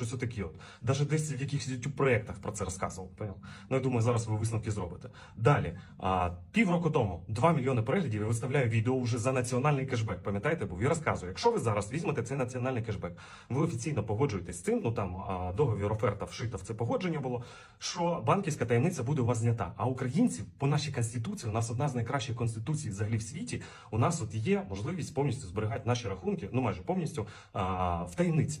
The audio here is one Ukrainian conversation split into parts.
щось отаке. От. Даже десь в якихось youtube проєктах про це розказував. Поняв? Ну я думаю, зараз ви висновки зробите. Далі, а, півроку тому 2 мільйони переглядів я виставляю відео вже за національний кешбек. Пам'ятаєте, був я розказую, якщо ви зараз візьмете цей національний кешбек, ви офіційно погоджуєтесь з цим. Ну там а, договір оферта вшита в це погодження було. Що банківська таємниця буде у вас знята. А українці по нашій конституції, у нас одна з найкращих конституцій взагалі в світі. У нас от є можливість повністю зберігати наші рахунки, ну майже повністю а, в таємниці.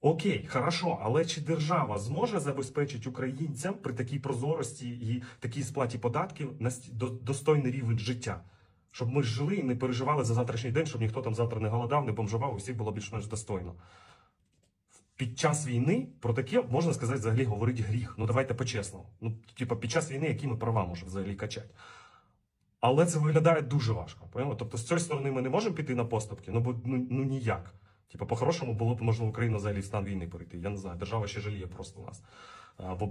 Окей, хорошо, але чи держава зможе забезпечити українцям при такій прозорості і такій сплаті податків до- достойний рівень життя? Щоб ми жили і не переживали за завтрашній день, щоб ніхто там завтра не голодав, не бомжував, усіх було більш-менш достойно. Під час війни про таке можна сказати взагалі говорить гріх. Ну давайте по-чесному. Ну, типа, під час війни, які ми права може взагалі качати. Але це виглядає дуже важко. Поняли? Тобто, з цієї сторони ми не можемо піти на поступки, ну бо ну, ну ніяк. Типа, по-хорошому було б можна Україну взагалі в стан війни перейти. Я не знаю, держава ще жаліє просто нас. Бо